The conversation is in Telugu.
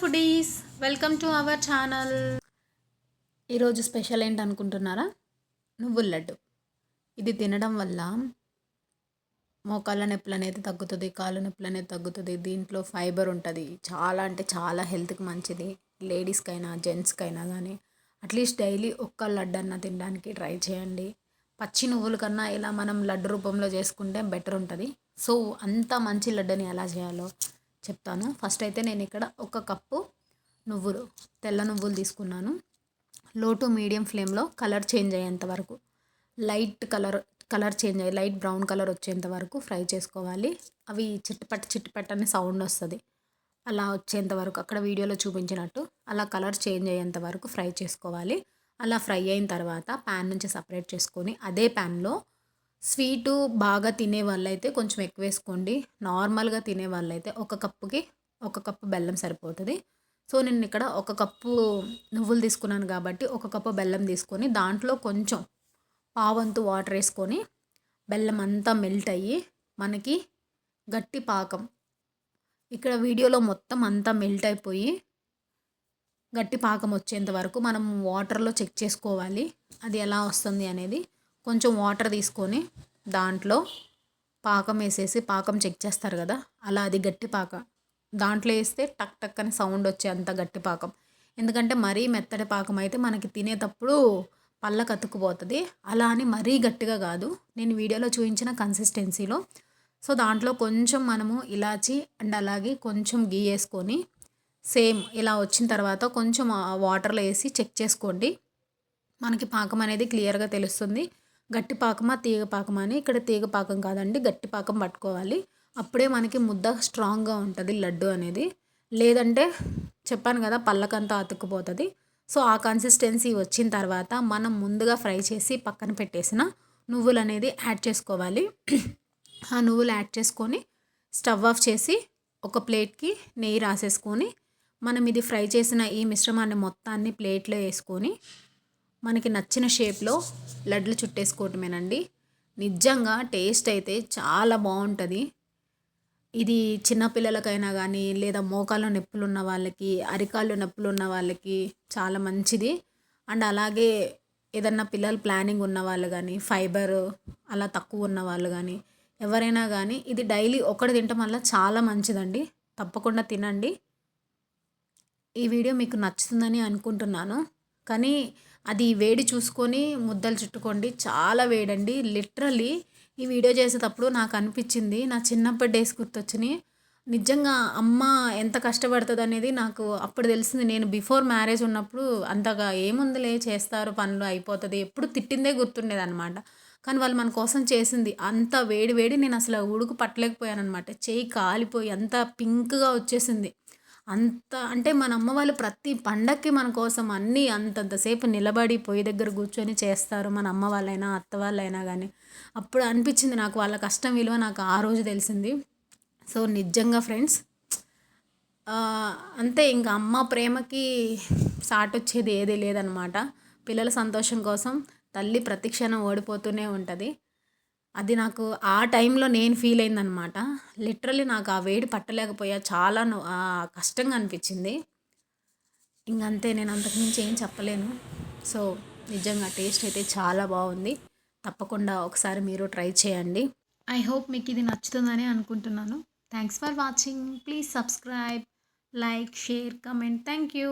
Foodies welcome to our channel ఈరోజు స్పెషల్ ఏంటి అనుకుంటున్నారా నువ్వుల లడ్డు. ఇది తినడం వల్ల మోకాళ్ళ నొప్పులు అనేది తగ్గుతుంది కాళ్ళ నొప్పులు అనేది తగ్గుతుంది దీంట్లో ఫైబర్ ఉంటుంది. చాలా అంటే చాలా హెల్త్కి మంచిది. లేడీస్కైనా జెంట్స్కైనా కానీ అట్లీస్ట్ డైలీ ఒక్క లడ్డు అన్న తినడానికి ట్రై చేయండి. పచ్చి నువ్వుల కన్నా ఇలా మనం లడ్డు రూపంలో చేసుకుంటే బెటర్ ఉంటుంది. సో అంత మంచి లడ్డుని ఎలా చేయాలో చెప్తాను. ఫస్ట్ అయితే నేను ఇక్కడ ఒక కప్పు నువ్వులు తెల్ల నువ్వులు తీసుకున్నాను. లో టు మీడియం ఫ్లేమ్లో కలర్ చేంజ్ అయ్యేంత వరకు లైట్ కలర్ కలర్ చేంజ్ అయ్యి లైట్ బ్రౌన్ కలర్ వచ్చేంత వరకు ఫ్రై చేసుకోవాలి. అవి చిట్టుపట్ట చిట్టుపట్ట అనే సౌండ్ వస్తుంది. అలా వచ్చేంత వరకు అక్కడ వీడియోలో చూపించినట్టు అలా కలర్ చేంజ్ అయ్యేంత వరకు ఫ్రై చేసుకోవాలి. అలా ఫ్రై అయిన తర్వాత ప్యాన్ నుంచి సపరేట్ చేసుకొని అదే ప్యాన్లో స్వీటు బాగా తినే వాళ్ళైతే కొంచెం ఎక్కువ వేసుకోండి. నార్మల్గా తినే వాళ్ళైతే ఒక కప్పుకి ఒక కప్పు బెల్లం సరిపోతుంది. సో నేను ఇక్కడ ఒక కప్పు నువ్వులు తీసుకున్నాను కాబట్టి ఒక కప్పు బెల్లం తీసుకొని దాంట్లో కొంచెం పావంతు వాటర్ వేసుకొని బెల్లం అంతా మెల్ట్ అయ్యి మనకి గట్టి పాకం. ఇక్కడ వీడియోలో మొత్తం అంతా మెల్ట్ అయిపోయి గట్టి పాకం వచ్చేంత వరకు మనం వాటర్లో చెక్ చేసుకోవాలి. అది ఎలా వస్తుంది అనేది కొంచెం వాటర్ తీసుకొని దాంట్లో పాకం వేసేసి పాకం చెక్ చేస్తారు కదా అలా అది గట్టి పాకం. దాంట్లో వేస్తే టక్ టక్ అని సౌండ్ వచ్చే అంత గట్టి పాకం. ఎందుకంటే మరీ మెత్తటి పాకం అయితే మనకి తినేటప్పుడు పళ్ళ కతుక్కుపోతుంది. అలా అని మరీ గట్టిగా కాదు. నేను వీడియోలో చూపించిన కన్సిస్టెన్సీలో సో దాంట్లో కొంచెం మనము ఇలాచి అండ్ అలాగే కొంచెం గీ వేసుకొని సేమ్ ఇలా వచ్చిన తర్వాత కొంచెం వాటర్లో వేసి చెక్ చేసుకోండి. మనకి పాకం అనేది క్లియర్గా తెలుస్తుంది. గట్టి పాకమా తీగ పాకమా అని ఇక్కడ తీగ పాకం కాదండి గట్టి పాకం పట్టుకోవాలి. అప్పుడే మనకి ముద్ద స్ట్రాంగ్గా ఉంటుంది లడ్డు అనేది. లేదంటే చెప్పాను కదా పళ్ళకంతా అతుక్కుపోతుంది. సో ఆ కన్సిస్టెన్సీ వచ్చిన తర్వాత మనం ముందుగా ఫ్రై చేసి పక్కన పెట్టేసిన నువ్వులు అనేది యాడ్ చేసుకోవాలి. ఆ నువ్వులు యాడ్ చేసుకొని స్టవ్ ఆఫ్ చేసి ఒక ప్లేట్కి నెయ్యి రాసేసుకొని మనం ఇది ఫ్రై చేసిన ఈ మిశ్రమాన్ని మొత్తాన్ని ప్లేట్లో వేసుకొని మనకి నచ్చిన షేప్లో లడ్లు చుట్టేసుకోవటమేనండి. నిజంగా టేస్ట్ అయితే చాలా బాగుంటుంది. ఇది చిన్నపిల్లలకైనా కానీ లేదా మోకాళ్ళ నొప్పులు ఉన్న వాళ్ళకి అరికాళ్ళు నొప్పులు ఉన్న వాళ్ళకి చాలా మంచిది. అండ్ అలాగే ఏదన్నా పిల్లలు ప్లానింగ్ ఉన్న వాళ్ళు కానీ ఫైబర్ అలా తక్కువ ఉన్న వాళ్ళు కానీ ఎవరైనా కానీ ఇది డైలీ ఒకటి తినటం వల్ల చాలా మంచిదండి. తప్పకుండా తినండి. ఈ వీడియో మీకు నచ్చుతుందని అనుకుంటున్నాను. కానీ అది వేడి చూసుకొని ముద్దలు చుట్టుకోండి. చాలా వేడండి. లిటరలీ ఈ వీడియో చేసేటప్పుడు నాకు అనిపించింది. నా చిన్నప్పటి డేస్ గుర్తొచ్చినాయి. నిజంగా అమ్మ ఎంత కష్టపడుతుంది అనేది నాకు అప్పుడు తెలిసింది. నేను బిఫోర్ మ్యారేజ్ ఉన్నప్పుడు అంతగా ఏముందిలే చేస్తారు పనులు అయిపోతుంది. ఎప్పుడు తిట్టిందే గుర్తుండేది అనమాట కానీ వాళ్ళు మన కోసం చేసింది. అంత వేడి వేడి నేను అసలు ఉడుకు పట్టలేకపోయాను అనమాట చేయి కాలిపోయి అంత పింక్గా వచ్చేసింది. అంత అంటే మన అమ్మ వాళ్ళు ప్రతి పండక్కి మన కోసం అన్నీ అంతంతసేపు నిలబడి పొయ్యి దగ్గర కూర్చొని చేస్తారు. మన అమ్మ వాళ్ళైనా అత్త వాళ్ళైనా కానీ అప్పుడు అనిపించింది నాకు వాళ్ళ కష్టం విలువ నాకు ఆ రోజు తెలిసింది. సో నిజంగా ఫ్రెండ్స్ అంతే ఇంకా అమ్మ ప్రేమకి సాట్ వచ్చేది ఏదీ లేదనమాట. పిల్లల సంతోషం కోసం తల్లి ప్రతిక్షణం ఓడిపోతూనే ఉంటుంది. అది నాకు ఆ టైంలో నేను ఫీల్ అయిందనమాట లిటరలీ నాకు ఆ వేడి పట్టలేకపోయా. చాలా కష్టంగా అనిపించింది. ఇంకంతే నేను అంతకుమించి ఏం చెప్పలేను. సో నిజంగా టేస్ట్ అయితే చాలా బాగుంది. తప్పకుండా ఒకసారి మీరు ట్రై చేయండి. ఐ హోప్ మీకు ఇది నచ్చుతుందని అనుకుంటున్నాను. Thanks for watching please subscribe like share comment thank you